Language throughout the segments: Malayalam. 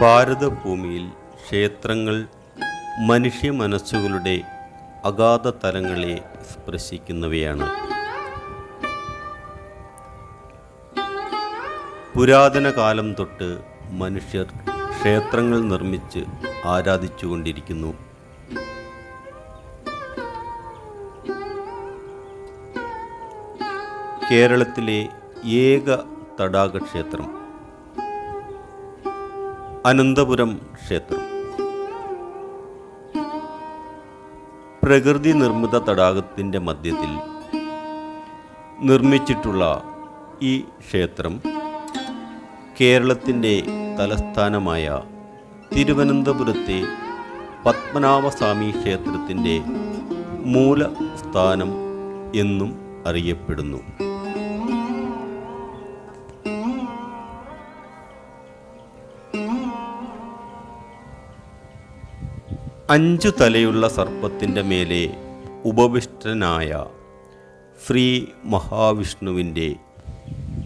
ഭാരതഭൂമിയിൽ ക്ഷേത്രങ്ങൾ മനുഷ്യ മനസ്സുകളുടെ അഗാധ തലങ്ങളെ സ്പർശിക്കുന്നവയാണ്. പുരാതന കാലം തൊട്ട് മനുഷ്യർ ക്ഷേത്രങ്ങൾ നിർമ്മിച്ച് ആരാധിച്ചുകൊണ്ടിരിക്കുന്നു. കേരളത്തിലെ ഏക തടാക ക്ഷേത്രം അനന്തപുരം ക്ഷേത്രം. പ്രകൃതി നിർമ്മിത തടാകത്തിന്റെ മധ്യത്തിൽ നിർമ്മിച്ചിട്ടുള്ള ഈ ക്ഷേത്രം കേരളത്തിന്റെ തലസ്ഥാനമായ തിരുവനന്തപുരത്തെ പത്മനാഭസ്വാമി ക്ഷേത്രത്തിന്റെ മൂലസ്ഥാനം എന്നും അറിയപ്പെടുന്നു. അഞ്ചു തലയുള്ള സർപ്പത്തിന്റെ മേലെ ഉപവിഷ്ടനായ ശ്രീ മഹാവിഷ്ണുവിന്റെ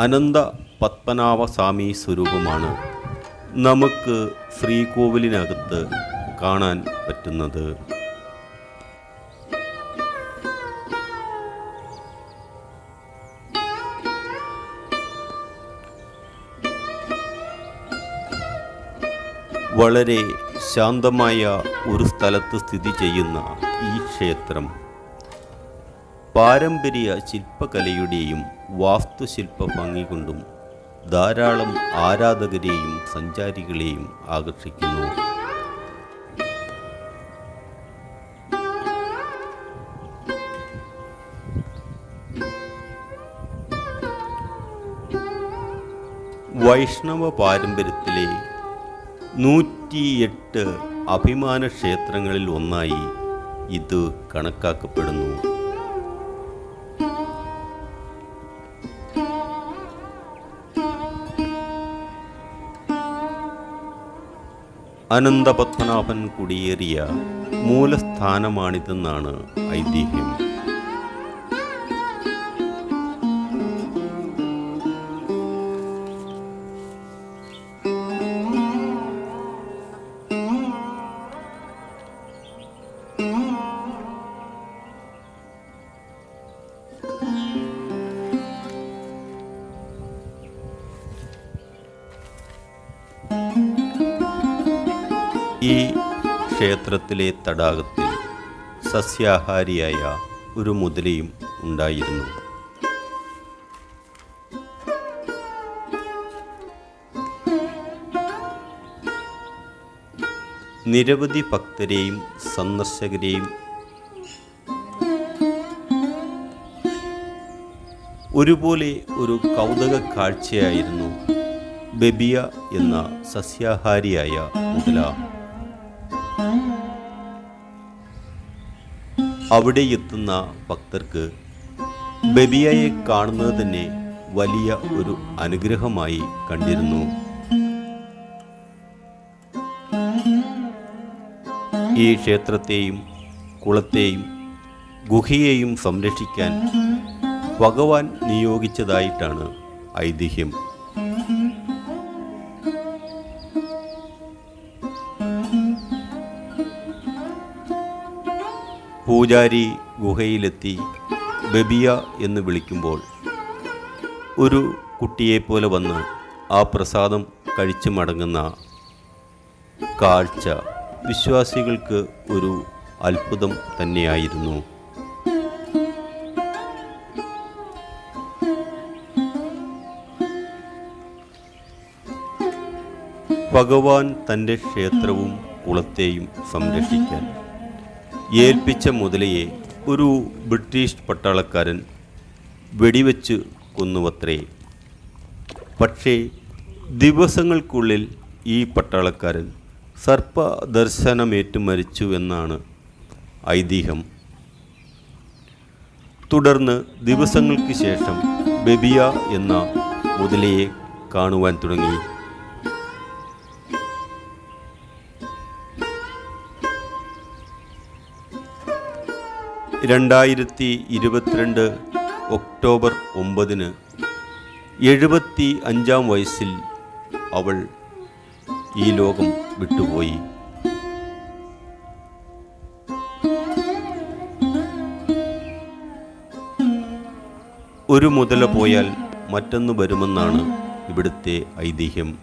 അനന്ത പത്മനാഭസ്വാമി സ്വരൂപമാണ് നമുക്ക് ശ്രീകോവിലിനകത്ത് കാണാൻ പറ്റുന്നത്. വളരെ ശാന്തമായ ഒരു സ്ഥലത്ത് സ്ഥിതി ചെയ്യുന്ന ഈ ക്ഷേത്രം പാരമ്പര്യ ശില്പകലയുടെയും വാസ്തുശില്പ ഭംഗി കൊണ്ടും ധാരാളം ആരാധകരെയും സഞ്ചാരികളെയും ആകർഷിക്കുന്നു. വൈഷ്ണവ പാരമ്പര്യത്തിലെ നൂറ്റിയെട്ട് അഭിമാന ക്ഷേത്രങ്ങളിൽ ഒന്നായി ഇത് കണക്കാക്കപ്പെടുന്നു. അനന്തപത്മനാഭൻ കുടിയേറിയ മൂലസ്ഥാനമാണിതെന്നാണ് ഐതിഹ്യം. ഈ ക്ഷേത്രത്തിലെ തടാകത്തിൽ സസ്യാഹാരിയായ ഒരു മുതലയും ഉണ്ടായിരുന്നു. നിരവധി ഭക്തരെയും സന്ദർശകരെയും ഒരുപോലെ ഒരു കൗതുക കാഴ്ചയായിരുന്നു ബെബിയ എന്ന സസ്യാഹാരിയായ മുതല. അവിടെ എത്തുന്ന ഭക്തർക്ക് ബബിയയെ കാണുന്നത് തന്നെ വലിയ ഒരു അനുഗ്രഹമായി കണ്ടിരുന്നു. ഈ ക്ഷേത്രത്തെയും കുളത്തെയും ഗുഹയെയും സംരക്ഷിക്കാൻ ഭഗവാൻ നിയോഗിച്ചതായിട്ടാണ് ഐതിഹ്യം. പൂജാരി ഗുഹയിലെത്തി ബബിയ എന്ന് വിളിക്കുമ്പോൾ ഒരു കുട്ടിയെപ്പോലെ വന്ന് ആ പ്രസാദം കഴിച്ചു മടങ്ങുന്ന കാഴ്ച വിശ്വാസികൾക്ക് ഒരു അത്ഭുതം തന്നെയായിരുന്നു. ഭഗവാൻ തന്റെ ക്ഷേത്രവും കുളത്തെയും സംരക്ഷിക്കാൻ ഏൽപ്പിച്ച മുതലയെ ഒരു ബ്രിട്ടീഷ് പട്ടാളക്കാരൻ വെടിവെച്ച് കൊന്നുവത്രേ. പക്ഷേ ദിവസങ്ങൾക്കുള്ളിൽ ഈ പട്ടാളക്കാരൻ സർപ്പദർശനമേറ്റു മരിച്ചു എന്നാണ് ഐതിഹ്യം. തുടർന്ന് ദിവസങ്ങൾക്ക് ശേഷം ബെബിയ എന്ന മുതലയെ കാണുവാൻ തുടങ്ങി. രണ്ടായിരത്തി ഇരുപത്തിരണ്ട് ഒക്ടോബർ ഒമ്പതിന് എഴുപത്തി അഞ്ചാം വയസ്സിൽ അവൾ ഈ ലോകം വിട്ടുപോയി. ഒരു മുതല പോയാൽ മറ്റൊന്ന് വരുമെന്നാണ് ഇവിടുത്തെ ഐതിഹ്യം.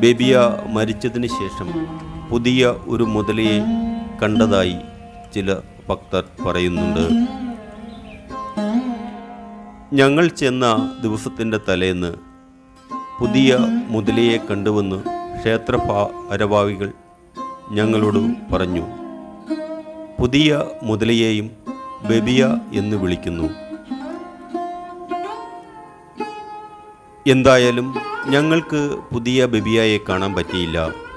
ബേബിയ മരിച്ചതിന് ശേഷം പുതിയ ഒരു മുതലയെ കണ്ടതായി ചില ഭക്തർ പറയുന്നുണ്ട്. ഞങ്ങൾ ചെന്ന ദിവസത്തിന്റെ തലേന്ന് പുതിയ മുതലയെ കണ്ടുവന്ന് ക്ഷേത്ര ഭാരവാഹികൾ ഞങ്ങളോട് പറഞ്ഞു. പുതിയ മുതലയെയും ബബിയ എന്ന് വിളിക്കുന്നു. എന്തായാലും ഞങ്ങൾക്ക് പുതിയ ബബിയയെ കാണാൻ പറ്റിയില്ല.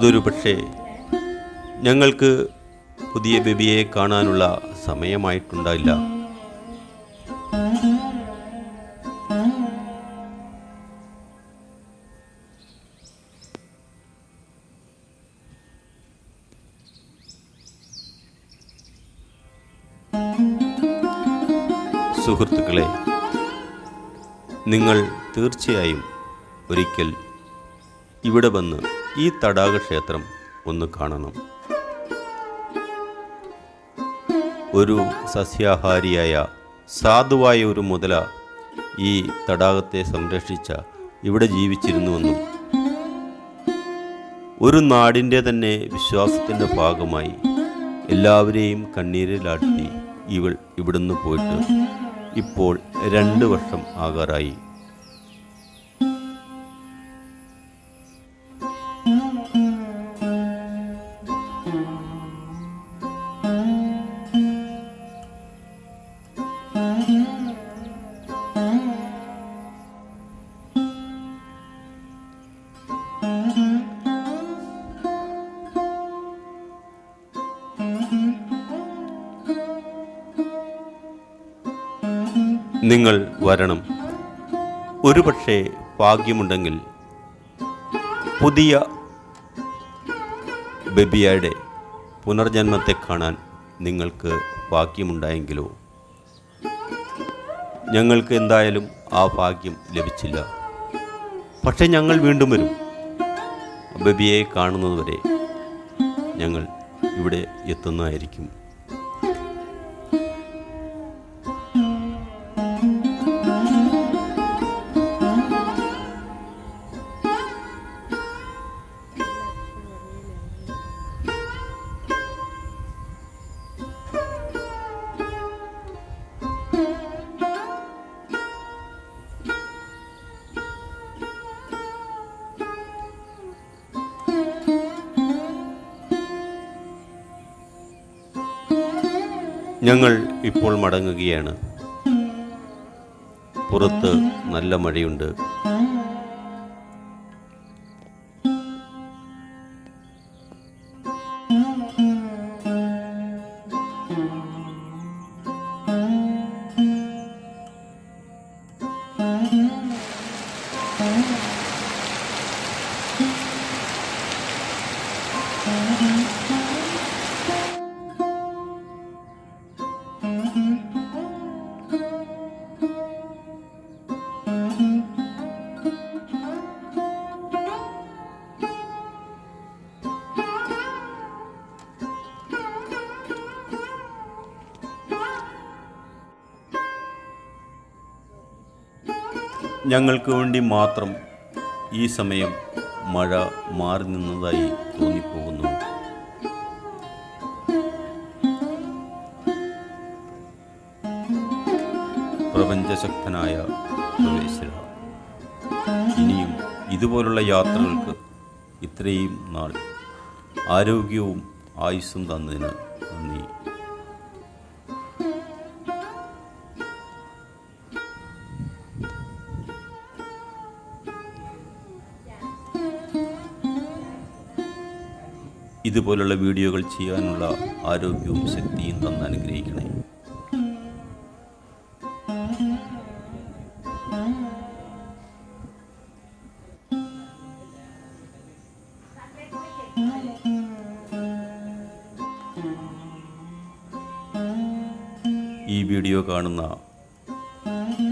അതൊരു പക്ഷേ ഞങ്ങൾക്ക് പുതിയ ബേബിയെ കാണാനുള്ള സമയമായിട്ടുണ്ടായില്ല. സുഹൃത്തുക്കളെ നിങ്ങൾ തീർച്ചയായും ഒരിക്കൽ ഇവിടെ വന്ന് ഈ തടാക ക്ഷേത്രം ഒന്ന് കാണണം. ഒരു സസ്യാഹാരിയായ സാധുവായ ഒരു മുതല ഈ തടാകത്തെ സംരക്ഷിച്ച ഇവിടെ ജീവിച്ചിരുന്നുവെന്നും ഒരു നാടിന്റെ തന്നെ വിശ്വാസത്തിന്റെ ഭാഗമായി എല്ലാവരെയും കണ്ണീരിലാട്ടി ഇവൾ ഇവിടുന്ന് പോയിട്ട് ഇപ്പോൾ രണ്ട് വർഷം ആകാറായി. നിങ്ങൾ വരണം. ഒരുപക്ഷെ ഭാഗ്യമുണ്ടെങ്കിൽ പുതിയ ബെബിയയുടെ പുനർജന്മത്തെ കാണാൻ നിങ്ങൾക്ക് ഭാഗ്യമുണ്ടായെങ്കിലോ? ഞങ്ങൾക്ക് എന്തായാലും ആ ഭാഗ്യം ലഭിച്ചില്ല. പക്ഷെ ഞങ്ങൾ വീണ്ടും വരും. ബബിയെ കാണുന്നതുവരെ ഞങ്ങൾ ഇവിടെ എത്തുന്നതായിരിക്കും. ഞങ്ങൾ ഇപ്പോൾ മടങ്ങുകയാണ്. പുറത്ത് നല്ല മഴയുണ്ട്. ഞങ്ങൾക്ക് വേണ്ടി മാത്രം ഈ സമയം മഴ മാറി നിന്നതായി തോന്നിപ്പോകുന്നു. പ്രപഞ്ചശക്തനായ ഇനിയും ഇതുപോലുള്ള യാത്രകൾക്ക് ഇത്രയും നാൾ ആരോഗ്യവും ആയുസ്സും തന്നതിന് നന്ദി. ഇതുപോലുള്ള വീഡിയോകൾ ചെയ്യാനുള്ള ആരോഗ്യവും ശക്തിയും തന്ന് അനുഗ്രഹിക്കണേ ഈ വീഡിയോ കാണുന്ന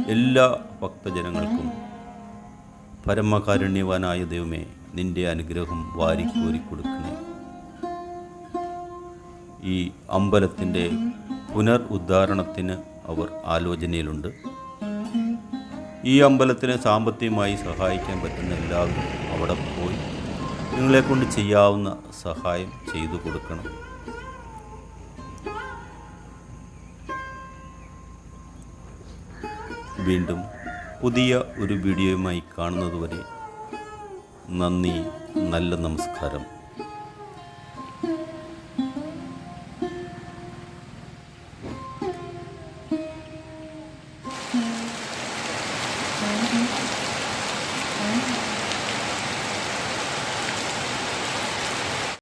എല്ലാ ഭക്തജനങ്ങൾക്കും പരമകാരുണ്യവാനായ ദൈവമേ നിന്റെ അനുഗ്രഹം വാരിക്കോരി ഈ അമ്പലത്തിന്റെ പുനർ ഉദ്ധാരണത്തിന് അവർ ആലോചനയിലുണ്ട്. ഈ അമ്പലത്തിന് സാമ്പത്തികമായി സഹായിക്കാൻ പറ്റുന്ന എല്ലാവരും അവിടെ പോയി നിങ്ങളെ കൊണ്ട് ചെയ്യാവുന്ന സഹായം ചെയ്തു കൊടുക്കണം. വീണ്ടും പുതിയ ഒരു വീഡിയോയുമായി കാണുന്നതുവരെ നന്ദി നല്ല നമസ്കാരം.